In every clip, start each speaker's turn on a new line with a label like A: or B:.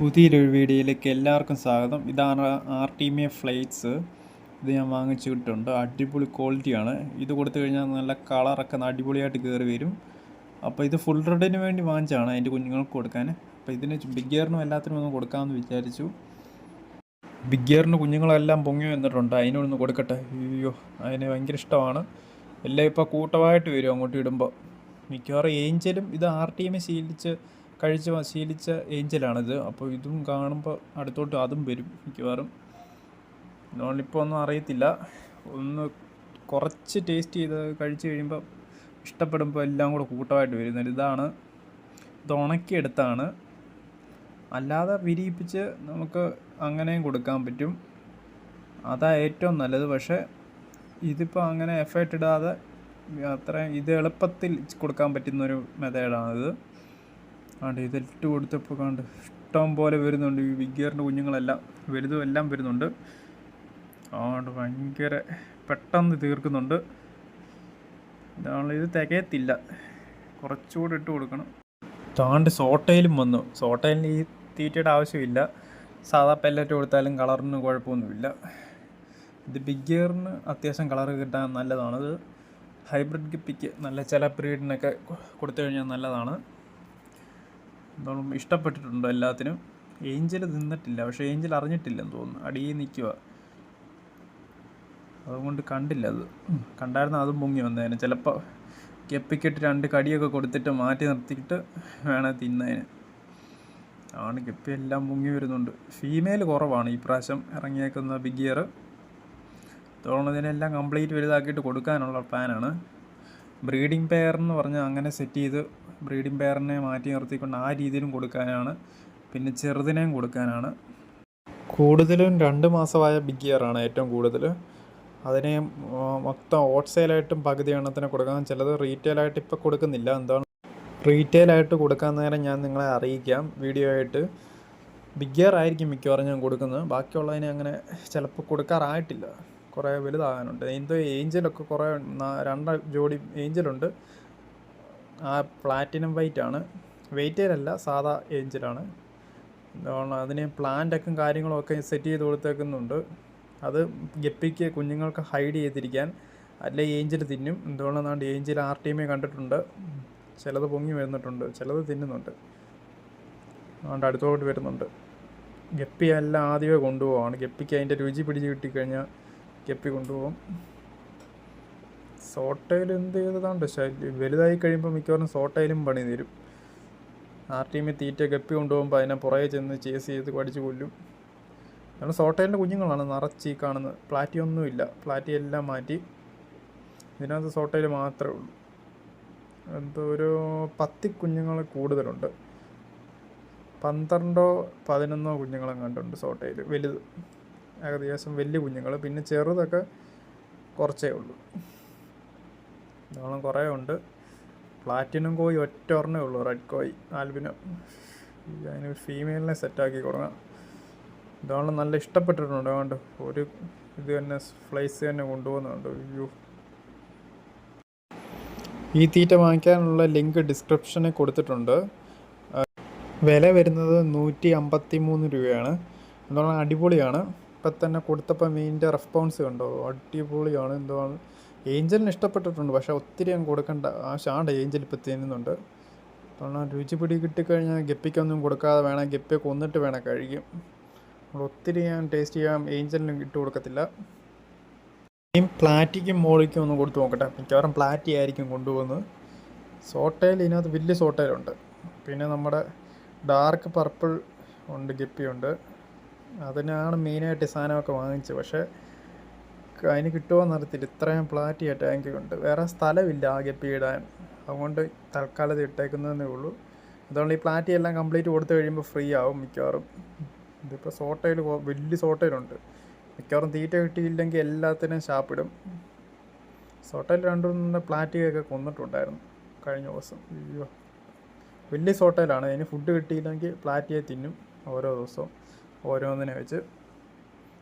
A: പുതിയൊരു വീഡിയോയിലേക്ക് എല്ലാവർക്കും സ്വാഗതം. ഇതാണ് ആർ ടി എ ഫ്ലൈറ്റ്സ്. ഇത് ഞാൻ വാങ്ങിച്ചിട്ടുണ്ട്. അടിപൊളി ക്വാളിറ്റിയാണ്. ഇത് കൊടുത്തു കഴിഞ്ഞാൽ നല്ല കളറൊക്കെ അടിപൊളിയായിട്ട് കയറി വരും. അപ്പോൾ ഇത് ഫുൾ റെഡിന് വേണ്ടി വാങ്ങിച്ചാണ് അതിന്റെ കുഞ്ഞുങ്ങൾക്ക് കൊടുക്കാൻ. അപ്പോൾ ഇതിന് ബിഗ് ഗിയറിനും എല്ലാത്തിനും ഒന്ന് കൊടുക്കാമെന്ന് വിചാരിച്ചു. ബിഗ് ഗിയറിന് കുഞ്ഞുങ്ങളെല്ലാം പൊങ്ങി വന്നിട്ടുണ്ട്. അതിനൊന്ന് കൊടുക്കട്ടെ. അയ്യോ അതിന് ഭയങ്കര ഇഷ്ടമാണ്. എല്ലാം ഇപ്പോൾ കൂട്ടമായിട്ട് വരും അങ്ങോട്ട് ഇടുമ്പോൾ. മിക്കവാറും ഏഞ്ചലും ഇത് ആർ ടി എമ്മെ ശീലിച്ച് കഴിച്ച് ശീലിച്ച ഏഞ്ചലാണിത്. അപ്പോൾ ഇതും കാണുമ്പോൾ അടുത്തോട്ട് അതും വരും മിക്കവാറും. നമ്മളിപ്പോൾ ഒന്നും അറിയത്തില്ല. ഒന്ന് കുറച്ച് ടേസ്റ്റ് ചെയ്ത് കഴിച്ച് കഴിയുമ്പോൾ ഇഷ്ടപ്പെടുമ്പോൾ എല്ലാം കൂടെ കൂട്ടമായിട്ട് വരുന്നത് ഇതാണ്. ഇത് ഉണക്കിയെടുത്താണ്. അല്ലാതെ വിരിയിപ്പിച്ച് നമുക്ക് അങ്ങനെയും കൊടുക്കാൻ പറ്റും. അതാ ഏറ്റവും നല്ലത്. പക്ഷേ ഇതിപ്പോൾ അങ്ങനെ എഫേർട്ട് ഇടാതെ അത്രയും ഇത് എളുപ്പത്തിൽ കൊടുക്കാൻ പറ്റുന്നൊരു മെത്തേഡാണിത് ആണ്ട് ഇതിട്ട് കൊടുത്തപ്പോൾ കണ്ട് ഇഷ്ടം പോലെ വരുന്നുണ്ട് ഈ വിഗ്ഗിയറിന്റെ കുഞ്ഞുങ്ങളെല്ലാം. വലുതും എല്ലാം വരുന്നുണ്ട്. അതുകൊണ്ട് ഭയങ്കര പെട്ടെന്ന് തീർക്കുന്നുണ്ട്. ഇതാണ് ഇത് തികയത്തില്ല. കുറച്ചുകൂടി ഇട്ട് കൊടുക്കണം. താണ്ട് സോട്ടയിലും വന്നു. സോട്ടയിലും ഈ തീറ്റയുടെ ആവശ്യമില്ല. സാധാ പെല്ലറ്റ് കൊടുത്താലും കളറിന് കുഴപ്പമൊന്നുമില്ല. ഇത് ബിഗ് ഗിയറിന് അത്യാവശ്യം കളർ കിട്ടാൻ നല്ലതാണ്. ഇത് ഹൈബ്രിഡ് ഗിപ്പിക്ക് നല്ല ചില ബ്രീഡിനൊക്കെ കൊടുത്തു കഴിഞ്ഞാൽ നല്ലതാണ്. എന്തായാലും ഇഷ്ടപ്പെട്ടിട്ടുണ്ട് എല്ലാത്തിനും? ഏഞ്ചൽ നിന്നിട്ടില്ല. പക്ഷേ ഏഞ്ചൽ അറിഞ്ഞിട്ടില്ലെന്ന് തോന്നുന്നു. അടിയിൽ നിൽക്കുക അതുകൊണ്ട് കണ്ടില്ല അത്. കണ്ടായിരുന്നു അതും മുങ്ങി വന്നതിന് ചിലപ്പോൾ കെപ്പിക്കിട്ട് രണ്ട് കടിയൊക്കെ കൊടുത്തിട്ട് മാറ്റി നിർത്തിയിട്ട് വേണേൽ തിന്നതിന് ആണ് കെപ്പി എല്ലാം മുങ്ങി വരുന്നുണ്ട്. ഫീമെയിൽ കുറവാണ്. ഈ പ്രാവശ്യം ഇറങ്ങിയേക്കുന്ന ബിഗ് ഇയർ. തോന്നുന്നതിനെല്ലാം കംപ്ലീറ്റ് വലുതാക്കിയിട്ട് കൊടുക്കാനുള്ള പ്ലാനാണ്. ബ്രീഡിംഗ് പെയർ എന്ന് പറഞ്ഞാൽ അങ്ങനെ സെറ്റ് ചെയ്ത് ബ്രീഡിംഗ് പെയറിനെ മാറ്റി നിർത്തിക്കൊണ്ട് ആ രീതിയിലും കൊടുക്കാനാണ്. പിന്നെ ചെറുതിനെയും കൊടുക്കാനാണ്. കൂടുതലും രണ്ട് മാസമായ ബിഗ് ഇയറാണ് ഏറ്റവും കൂടുതൽ അതിനെ മൊത്തം ഹോൾസെയിലായിട്ടും പകുതി എണ്ണത്തിന് കൊടുക്കാം. ചിലത് റീറ്റെയിലായിട്ട് ഇപ്പോൾ കൊടുക്കുന്നില്ല. എന്താണ്? റീറ്റെയിലായിട്ട് കൊടുക്കാൻ നേരം ഞാൻ നിങ്ങളെ അറിയിക്കാം. വീഡിയോ ആയിട്ട്. ബിഗ് ഇയർ ആയിരിക്കും മിക്കവാറും ഞാൻ കൊടുക്കുന്നത്. ബാക്കിയുള്ളതിനെ അങ്ങനെ ചിലപ്പോൾ കൊടുക്കാറായിട്ടില്ല. കുറേ വലുതാകാനുണ്ട്. എന്തോ ഏഞ്ചലൊക്കെ കുറേ രണ്ട് ജോഡി ഏഞ്ചലുണ്ട്. ആ പ്ലാറ്റിനം വൈറ്റ് ആണ്. വെയിറ്റേലല്ല സാധാ ഏഞ്ചലാണ്. അതിന് പ്ലാന്റൊക്കെ കാര്യങ്ങളും ഒക്കെ സെറ്റ് ചെയ്ത് കൊടുത്തേക്കുന്നുണ്ട്. അത് ഗപ്പിക്ക് കുഞ്ഞുങ്ങൾക്ക് ഹൈഡ് ചെയ്തിരിക്കാൻ അല്ലെ ഏഞ്ചൽ തിന്നും. എന്തുകൊണ്ടെന്നാണ്ട് ഏഞ്ചൽ ആർ ടീമേ കണ്ടിട്ടുണ്ട്. ചിലത് പൊങ്ങി വരുന്നിട്ടുണ്ട് ചിലത് തിന്നുന്നുണ്ട്. അതുകൊണ്ട് അടുത്തോട്ട് വരുന്നുണ്ട്. ഗപ്പി എല്ലാം ആദ്യമേ കൊണ്ടുപോവാണ്. ഗപ്പിക്ക് അതിന്റെ രുചി പിടിച്ച് കിട്ടിക്കഴിഞ്ഞാൽ ഗപ്പി കൊണ്ടുപോകും. സോട്ടയിൽ എന്ത് ചെയ്തതാണ്ട്? ശല്യം വലുതായി കഴിയുമ്പോൾ മിക്കവാറും സോട്ടയിലും പണി തരും. ആർ ടീമിൽ തീറ്റ ഗപ്പി കൊണ്ടുപോകുമ്പോൾ അതിനെ പുറകെ ചെന്ന് ചേസ് ചെയ്ത് പഠിച്ചു കൊല്ലും. കാരണം സോട്ടയിലിന്റെ കുഞ്ഞുങ്ങളാണ് നിറച്ച് ഈ കാണുന്നത്. പ്ലാറ്റി ഒന്നുമില്ല. പ്ലാറ്റി എല്ലാം മാറ്റി ഇതിനകത്ത് സോട്ടയിൽ മാത്രമേ ഉള്ളൂ. എന്തോ ഒരു പത്തി കുഞ്ഞുങ്ങൾ കൂടുതലുണ്ട്. പന്ത്രണ്ടോ പതിനൊന്നോ കുഞ്ഞുങ്ങളും കണ്ടുണ്ട് സോട്ടയിൽ വലുത്. ഏകദേശം വലിയ കുഞ്ഞുങ്ങൾ. പിന്നെ ചെറുതൊക്കെ കുറച്ചേ ഉള്ളൂ. ഇതോളം കുറേ ഉണ്ട്. പ്ലാറ്റിനം കോയി ഒറ്റ ഒരെണ്ണേ ഉള്ളൂ റെഡ് കോയി ആൽബിനും അതിന് ഫീമെയിലിനെ സെറ്റാക്കി കൊടുക്കണം. ഇതോളം നല്ല ഇഷ്ടപ്പെട്ടിട്ടുണ്ട് അതുകൊണ്ട് ഒരു ഇത് തന്നെ ഫ്ലൈസ് തന്നെ കൊണ്ടുപോകുന്നുണ്ട്. അയ്യോ. ഈ തീറ്റ വാങ്ങിക്കാനുള്ള ലിങ്ക് ഡിസ്ക്രിപ്ഷനിൽ കൊടുത്തിട്ടുണ്ട്. വില വരുന്നത് നൂറ്റി അമ്പത്തി മൂന്ന് രൂപയാണ്. എന്താണ് അടിപൊളിയാണ്. ഇപ്പം തന്നെ കൊടുത്തപ്പോൾ മീനിന്റെ റെസ്പോൺസ് കണ്ടോ? അടിപൊളിയാണ്. എന്താണ് ഏഞ്ചലിന് ഇഷ്ടപ്പെട്ടിട്ടുണ്ട്. പക്ഷേ ഒത്തിരി അങ്ങ് കൊടുക്കേണ്ട ആവശ്യമാണ് ഏഞ്ചൽ ഇപ്പോൾ തിന്നുന്നുണ്ട്. കാരണം രുചി പിടി കിട്ടിക്കഴിഞ്ഞാൽ ഗപ്പിക്കൊന്നും കൊടുക്കാതെ വേണം. ഗപ്പിയെ കൊന്നിട്ട് വേണം കഴിക്കും ഒത്തിരി ഞാൻ ടേസ്റ്റ് ചെയ്യാൻ ഏഞ്ചലിനും ഇട്ട് കൊടുക്കത്തില്ല. ഇനിയും പ്ലാറ്റിക്കും മോളിക്കും ഒന്ന് കൊടുത്ത് നോക്കട്ടെ. മിക്കവാറും പ്ലാറ്റി ആയിരിക്കും കൊണ്ടുപോകുന്നത്. സോട്ടയിൽ ഇതിനകത്ത് വലിയ സോട്ടയിലുണ്ട്. പിന്നെ നമ്മുടെ ഡാർക്ക് പർപ്പിൾ ഉണ്ട് ഗപ്പിയുണ്ട് അതിനാണ് മെയിനായിട്ട് സാധനമൊക്കെ വാങ്ങിച്ചത്. പക്ഷേ അതിന് കിട്ടുമോയെന്ന് അറിയത്തില്ല. ഇത്രയും പ്ലാറ്റിയ ടാങ്ക് ഉണ്ട് വേറെ സ്ഥലമില്ല ആകെ പീടാൻ അതുകൊണ്ട് തൽക്കാലം ഇത് ഇട്ടേക്കുന്നതേ ഉള്ളൂ. അതുകൊണ്ട് ഈ പ്ലാറ്റി എല്ലാം കംപ്ലീറ്റ് കൊടുത്തു കഴിയുമ്പോൾ ഫ്രീ ആവും മിക്കവാറും. ഇതിപ്പോൾ സോട്ടയിൽ വലിയ സോട്ടയിലുണ്ട്. മിക്കവാറും തീറ്റ കിട്ടിയില്ലെങ്കിൽ എല്ലാത്തിനും ഷാപ്പിടും സോട്ടയിൽ രണ്ടു മൂന്ന് പ്ലാറ്റിയൊക്കെ കൊന്നിട്ടുണ്ടായിരുന്നു കഴിഞ്ഞ ദിവസം. അയ്യോ. വലിയ സോട്ടയിലാണ്. അതിന് ഫുഡ് കിട്ടിയില്ലെങ്കിൽ പ്ലാറ്റിയെ തിന്നും ഓരോ ദിവസവും ഓരോന്നിനെ വെച്ച്.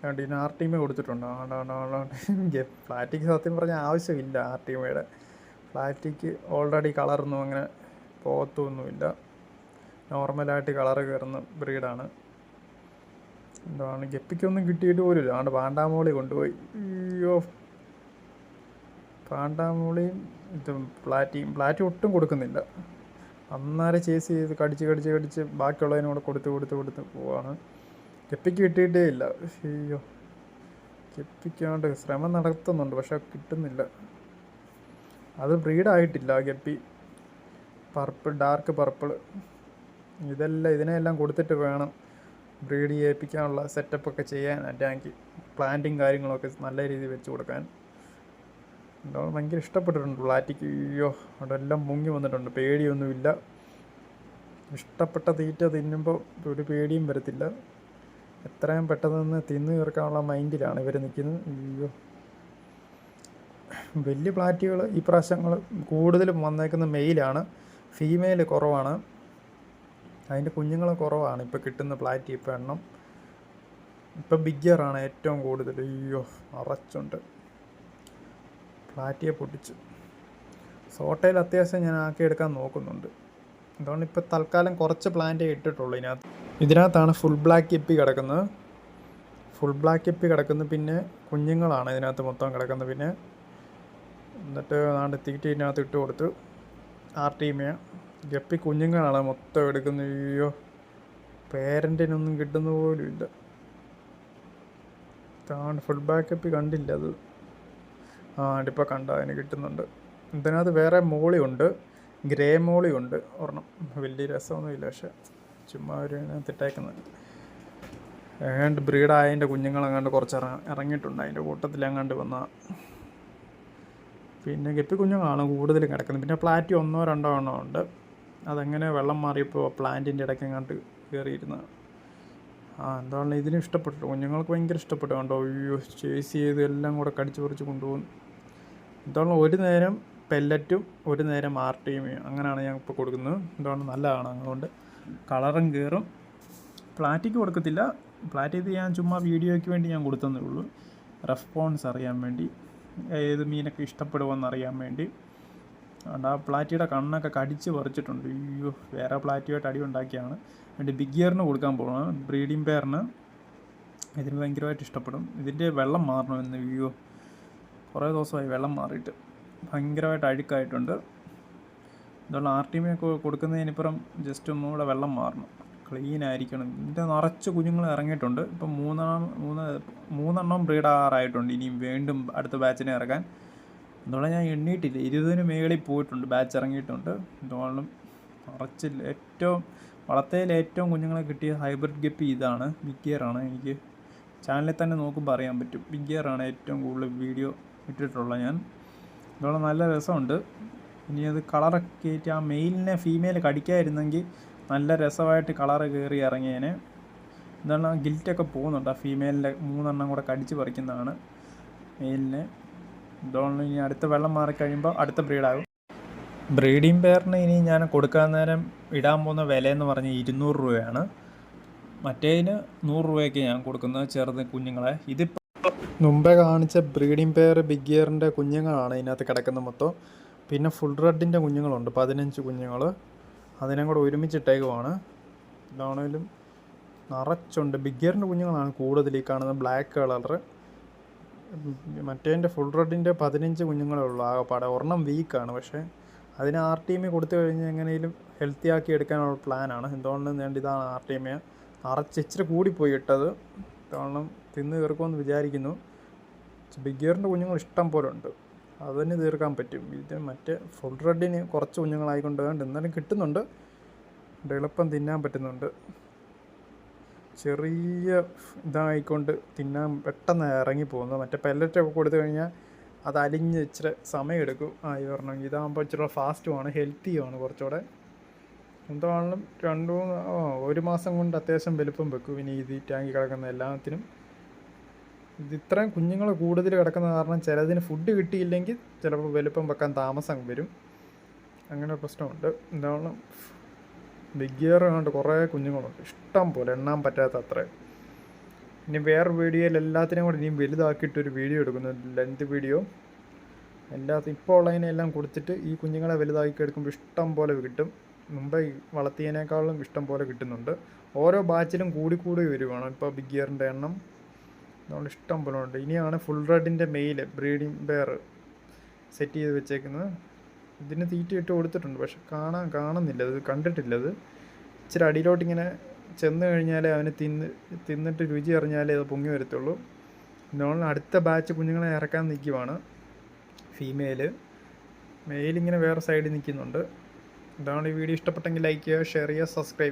A: അതുകൊണ്ട് ഇതിന് ആർ ടീമേ കൊടുത്തിട്ടുണ്ട് ആണ്ടാണ്ട് ഫ്ലാറ്റിക്ക് സത്യം പറഞ്ഞാൽ ആവശ്യമില്ല ആർ ടീമയുടെ ഫ്ലാറ്റിക്ക് ഓൾറെഡി കളറൊന്നും അങ്ങനെ പോകത്തൊന്നുമില്ല. നോർമലായിട്ട് കളറ് കയറുന്ന ബ്രീഡാണ് എന്താണ് ഗപ്പിക്കൊന്നും കിട്ടിയിട്ട് പോലും അതുകൊണ്ട് പാണ്ടാമോളി കൊണ്ടുപോയി. അയ്യോ. പാണ്ടാമോളിയും ഇതും പ്ലാറ്റിയും പ്ലാറ്റി ഒട്ടും കൊടുക്കുന്നില്ല. അന്നേരം ചേസ് ചെയ്ത് കടിച്ച് കടിച്ച് കടിച്ച് ബാക്കിയുള്ളതിനും കൂടെ കൊടുത്ത് കൊടുത്ത് കൊടുത്ത് പോവാണ്. ഗപ്പിക്ക് കിട്ടിയിട്ടേ ഇല്ല. അയ്യോ. കെപ്പിക്കാണ്ട് ശ്രമം നടത്തുന്നുണ്ട് പക്ഷെ കിട്ടുന്നില്ല. അത് ബ്രീഡായിട്ടില്ല ഗപ്പി പർപ്പിൾ ഡാർക്ക് പർപ്പിൾ. ഇതെല്ലാം ഇതിനെല്ലാം കൊടുത്തിട്ട് വേണം ബ്രീഡ് ചെയ്യിപ്പിക്കാനുള്ള സെറ്റപ്പൊക്കെ ചെയ്യാൻ ടാങ്ക് പ്ലാന്റിങ് കാര്യങ്ങളൊക്കെ നല്ല രീതിയിൽ വെച്ച് കൊടുക്കാൻ. എന്താണ് ഭയങ്കര ഇഷ്ടപ്പെട്ടിട്ടുണ്ട് പ്ലാറ്റിക്ക് അയ്യോ അവിടെ എല്ലാം മുങ്ങി വന്നിട്ടുണ്ട്. പേടിയൊന്നുമില്ല. ഇഷ്ടപ്പെട്ട തീറ്റ തിന്നുമ്പോൾ ഒരു പേടിയും വരത്തില്ല. എത്രയും പെട്ടെന്ന് തിന്നു തീർക്കാനുള്ള മൈൻഡിലാണ് ഇവർ നിൽക്കുന്നത്. അയ്യോ. വലിയ പ്ലാറ്റുകൾ ഈ പ്രാവശ്യങ്ങൾ കൂടുതലും വന്നേക്കുന്ന മെയിലാണ്. ഫീമെയിൽ കുറവാണ്. അതിന്റെ കുഞ്ഞുങ്ങൾ കുറവാണ് ഇപ്പോൾ കിട്ടുന്ന പ്ലാറ്റി ഇപ്പോൾ എണ്ണം. ഇപ്പം ബിഗ്ഗറാണ് ഏറ്റവും കൂടുതൽ. അയ്യോ അറച്ചുണ്ട്. പ്ലാറ്റിയെ പൊട്ടിച്ചു. സോട്ടയിൽ അത്യാവശ്യം ഞാൻ ആക്കി എടുക്കാൻ നോക്കുന്നുണ്ട്. അതുകൊണ്ട് ഇപ്പോൾ തൽക്കാലം കുറച്ച് പ്ലാന്റേ ഇട്ടിട്ടുള്ളൂ ഇതിനകത്ത്. ഇതിനകത്താണ് ഫുൾ ബ്ലാക്ക് എപ്പി കിടക്കുന്നത്. ഫുൾ ബ്ലാക്ക് എപ്പി കിടക്കുന്നു പിന്നെ കുഞ്ഞുങ്ങളാണ് ഇതിനകത്ത് മൊത്തം കിടക്കുന്നത് പിന്നെ. എന്നിട്ട് നാണ്ട് തീറ്റ ഇതിനകത്ത് ഇട്ട് കൊടുത്തു ആർ ടീമിയ ഗപ്പി കുഞ്ഞുങ്ങളാണ് മൊത്തം എടുക്കുന്നത്. അയ്യോ പേരന്റിനൊന്നും കിട്ടുന്ന പോലും ഇല്ല. താണ്ട് ഫുൾ ബാക്കപ്പ് കണ്ടില്ല അത്. ആ ഇപ്പോൾ കണ്ട അതിന് കിട്ടുന്നുണ്ട്. ഇതിനകത്ത് വേറെ മോളിയുണ്ട്. ഗ്രേ മോളിയുണ്ട്. ഒരെണ്ണം. വലിയ രസമൊന്നുമില്ല പക്ഷെ. ചുമ്മാ ഒരു തിട്ടേക്കുന്നത് ഏതാണ്ട് ബ്രീഡായതിന്റെ കുഞ്ഞുങ്ങളെങ്ങാണ്ട് കുറച്ച് ഇറ ഇറങ്ങിയിട്ടുണ്ട്. അതിന്റെ കൂട്ടത്തിൽ എങ്ങാണ്ട് വന്ന പിന്നെ ഗപ്പി കുഞ്ഞുങ്ങളാണ് കൂടുതലും കിടക്കുന്നത്. പിന്നെ പ്ലാറ്റി ഒന്നോ രണ്ടോ എണ്ണോ ഉണ്ട്. അതെങ്ങനെ വെള്ളം മാറിയപ്പോൾ പ്ലാന്റിന്റെ ഇടയ്ക്ക് എങ്ങാണ്ട് കയറിയിരുന്നതാണ് ആ എന്താണ് ഇതിന് ഇഷ്ടപ്പെട്ടു കുഞ്ഞുങ്ങൾക്ക് ഭയങ്കര ഇഷ്ടപ്പെട്ടു കണ്ടോ? അയ്യോ ചേസ് ചെയ്ത് എല്ലാം കൂടെ കടിച്ചു പറിച്ച് കൊണ്ടുപോകും എന്താണ് ഒരു നേരം പെല്ലറ്റും ഒരു നേരം ആർ അങ്ങനെയാണ് ഞാൻ ഇപ്പോൾ കൊടുക്കുന്നത് എന്താണ് നല്ലതാണ് അതുകൊണ്ട് കളറും കയറും. പ്ലാറ്റിക്ക് കൊടുക്കത്തില്ല. പ്ലാറ്റ് ഇത് ഞാൻ ചുമ്മാ വീഡിയോയ്ക്ക് വേണ്ടി ഞാൻ കൊടുത്തതേ ഉള്ളൂ. റെസ്പോൺസ് അറിയാൻ വേണ്ടി ഏത് മീനൊക്കെ ഇഷ്ടപ്പെടുമെന്ന് അറിയാൻ വേണ്ടി. അതുകൊണ്ട് ആ പ്ലാറ്റിയുടെ കണ്ണൊക്കെ കടിച്ച് പറിച്ചിട്ടുണ്ട്. അയ്യോ വേറെ പ്ലാറ്റിയായിട്ട് അടി ഉണ്ടാക്കിയാണ്. വേണ്ടി ബിഗ് ഇയറിന് കൊടുക്കാൻ പോകണം. ബ്രീഡിംഗ് പെയറിന്. ഇതിന് ഭയങ്കരമായിട്ട് ഇഷ്ടപ്പെടും. ഇതിന്റെ വെള്ളം മാറണമെന്ന്. അയ്യോ കുറേ ദിവസമായി വെള്ളം മാറിയിട്ട്. ഭയങ്കരമായിട്ട് അഴുക്കായിട്ടുണ്ട്. ഇതുള്ള ആർ ടി ഒക്കെ കൊടുക്കുന്നതിനിപ്പുറം ജസ്റ്റ് ഒന്നുകൂടെ വെള്ളം മാറണം ക്ലീൻ ആയിരിക്കണം. ഇതിന്റെ നിറച്ച് കുഞ്ഞുങ്ങൾ ഇറങ്ങിയിട്ടുണ്ട്. ഇപ്പം മൂന്നാം മൂന്ന് മൂന്നെണ്ണം ബ്രീഡാറായിട്ടുണ്ട് ഇനിയും വീണ്ടും അടുത്ത ബാച്ചിനെ ഇറക്കാൻ. എന്നുള്ള ഞാൻ എണ്ണിയിട്ടില്ല ഇരുപതിന് മേളിൽ പോയിട്ടുണ്ട്. ബാച്ച് ഇറങ്ങിയിട്ടുണ്ട്. എന്തുകൊണ്ടും നിറച്ച് ഏറ്റവും വളർത്തയിൽ ഏറ്റവും കുഞ്ഞുങ്ങളെ കിട്ടിയ ഹൈബ്രിഡ് ഗപ്പി ഇതാണ്. ബിഗ് ഗിയറാണ് എനിക്ക് ചാനലിൽ തന്നെ നോക്കുമ്പോൾ അറിയാൻ പറ്റും. ബിഗ് ഗിയറാണ് ഏറ്റവും കൂടുതൽ വീഡിയോ ഇട്ടിട്ടുള്ളത് ഞാൻ. ഇതോളം നല്ല രസമുണ്ട്. ഇനി അത് കളറൊക്കെ കയറ്റി ആ മെയിലിനെ ഫീമെയിൽ കടിക്കാതിരുന്നെങ്കിൽ നല്ല രസമായിട്ട് കളറ് കയറി ഇറങ്ങിയേനെ. എന്താണ് ഗിൽറ്റൊക്കെ പോകുന്നുണ്ട്. ആ ഫീമെയിലിന്റെ മൂന്നെണ്ണം കൂടെ കടിച്ച് പറിക്കുന്നതാണ് മെയിലിനെ ഇതുകൊണ്ട് ഇനി അടുത്ത വെള്ളം മാറിക്കഴിയുമ്പോൾ അടുത്ത ബ്രീഡാകും ബ്രീഡിംഗ് പെയറിന് ഇനി ഞാൻ കൊടുക്കാൻ നേരം ഇടാൻ പോകുന്ന വിലയെന്ന് പറഞ്ഞാൽ ഇരുന്നൂറ് രൂപയാണ്. മറ്റേതിന് നൂറ് രൂപയ്ക്ക് ഞാൻ കൊടുക്കുന്നത് ചെറുത് കുഞ്ഞുങ്ങളെ. ഇതിപ്പോൾ മുമ്പേ കാണിച്ച ബ്രീഡിംഗ് പെയർ ബിഗ് ഇയറിന്റെ കുഞ്ഞുങ്ങളാണ് ഇതിനകത്ത് കിടക്കുന്ന മൊത്തം. പിന്നെ ഫുൾ റെഡിന്റെ കുഞ്ഞുങ്ങളുണ്ട്. പതിനഞ്ച് കുഞ്ഞുങ്ങൾ അതിനെ കൂടെ ഒരുമിച്ചിട്ടേക്കുവാണ്. ഇതാണെങ്കിലും നിറച്ചുണ്ട്. ബിഗ്ഗറിന്റെ കുഞ്ഞുങ്ങളാണ് കൂടുതൽ ഈ കാണുന്നത്. Black colour. മറ്റേതിന്റെ ഫുൾ റെഡിന്റെ പതിനഞ്ച് കുഞ്ഞുങ്ങളേ ഉള്ളൂ. ആകെപ്പാടെ ഒരെണ്ണം വീക്കാണ് പക്ഷേ അതിന് ആർ ടി എമ്മി കൊടുത്തു കഴിഞ്ഞാൽ എങ്ങനെയും ഹെൽത്തി ആക്കി എടുക്കാനുള്ള പ്ലാനാണ് എന്തുകൊണ്ടെന്ന് വേണ്ടി ഇതാണ് ആർ ടി എമ്മയെ നിറച്ച് ഇച്ചിരി കൂടിപ്പോയി ഇട്ടത്. കാരണം തിന്ന് തീർക്കുമെന്ന് വിചാരിക്കുന്നു. ബിഗ്ഗറിന്റെ കുഞ്ഞുങ്ങൾ ഇഷ്ടം പോലെ ഉണ്ട്. അതിന് തീർക്കാൻ പറ്റും. ഇത് മറ്റേ ഫുൾ റെഡിന് കുറച്ച് കുഞ്ഞുങ്ങളായിക്കൊണ്ട് വേണ്ട എന്നാലും കിട്ടുന്നുണ്ട്. എളുപ്പം തിന്നാൻ പറ്റുന്നുണ്ട്. ചെറിയ ഇതായിക്കൊണ്ട് തിന്നാൻ പെട്ടെന്ന് ഇറങ്ങി പോകുന്നു. മറ്റേ പെല്ലറ്റൊക്കെ കൊടുത്തു കഴിഞ്ഞാൽ അത് അലിഞ്ഞ് ഇച്ചിരി സമയമെടുക്കും. ആയി പറഞ്ഞു ഇതാകുമ്പോൾ ഇച്ചിരി ഫാസ്റ്റുമാണ് ഹെൽത്തിയുമാണ് കുറച്ചുകൂടെ. എന്താണെങ്കിലും രണ്ട് മൂന്ന് ആ ഒരു മാസം കൊണ്ട് അത്യാവശ്യം വലുപ്പം വെക്കും. ഇനി ഇത് ഈ ടാങ്കി കിടക്കുന്ന എല്ലാത്തിനും. ഇത് ഇത്രയും കുഞ്ഞുങ്ങൾ കൂടുതൽ കിടക്കുന്ന കാരണം ചിലതിന് ഫുഡ് കിട്ടിയില്ലെങ്കിൽ ചിലപ്പോൾ വലുപ്പം വെക്കാൻ താമസം വരും. അങ്ങനെ പ്രശ്നമുണ്ട്. എന്താണ് ബിഗ് കുറേ കുഞ്ഞുങ്ങളുണ്ട്. ഇഷ്ടം പോലെ എണ്ണാൻ പറ്റാത്ത അത്രയും. ഇനി വേറെ വീഡിയോയിൽ എല്ലാത്തിനെയും കൂടി ഇനിയും വലുതാക്കിയിട്ട് ഒരു വീഡിയോ എടുക്കുന്നു. ലെങ്ത് വീഡിയോ എല്ലാ ഇപ്പോൾ ഉള്ളതിനെല്ലാം കൊടുത്തിട്ട് ഈ കുഞ്ഞുങ്ങളെ വലുതാക്കി എടുക്കുമ്പോൾ ഇഷ്ടം പോലെ കിട്ടും.
B: മുമ്പേ വളർത്തിയതിനേക്കാളും ഇഷ്ടം പോലെ കിട്ടുന്നുണ്ട്. ഓരോ ബാച്ചിലും കൂടി കൂടി വരുവാണ്. ഇപ്പോൾ ബിഗ് ഇയറിന്റെ എണ്ണം അതുകൊണ്ട് ഇഷ്ടം പോലെ ഉണ്ട്. ഇനിയാണ് ഫുൾ റെഡിന്റെ മെയിൽ ബ്രീഡിംഗ് ബെയർ സെറ്റ് ചെയ്ത് വെച്ചേക്കുന്നത്. ഇതിന് തീറ്റ ഇട്ട് കൊടുത്തിട്ടുണ്ട്. പക്ഷെ കാണാൻ കാണുന്നില്ല. ഇത് കണ്ടിട്ടില്ല അത് ഇച്ചിരി അടിയിലോട്ട് ഇങ്ങനെ ചെന്ന് കഴിഞ്ഞാലേ അവന് തിന്ന് തിന്നിട്ട് രുചി അറിഞ്ഞാലേ അത് പൊങ്ങി വരത്തുള്ളൂ. നമ്മൾ അടുത്ത ബാച്ച് കുഞ്ഞുങ്ങളെ ഇറക്കാൻ നിൽക്കുവാണ് ഫീമെയിൽ മെയിൽ ഇങ്ങനെ വേറെ സൈഡിൽ നിൽക്കുന്നുണ്ട്. ഇതാണ് ഈ വീഡിയോ ഇഷ്ടപ്പെട്ടെങ്കിൽ ലൈക്ക് ചെയ്യുക ഷെയർ ചെയ്യുക സബ്സ്ക്രൈബ്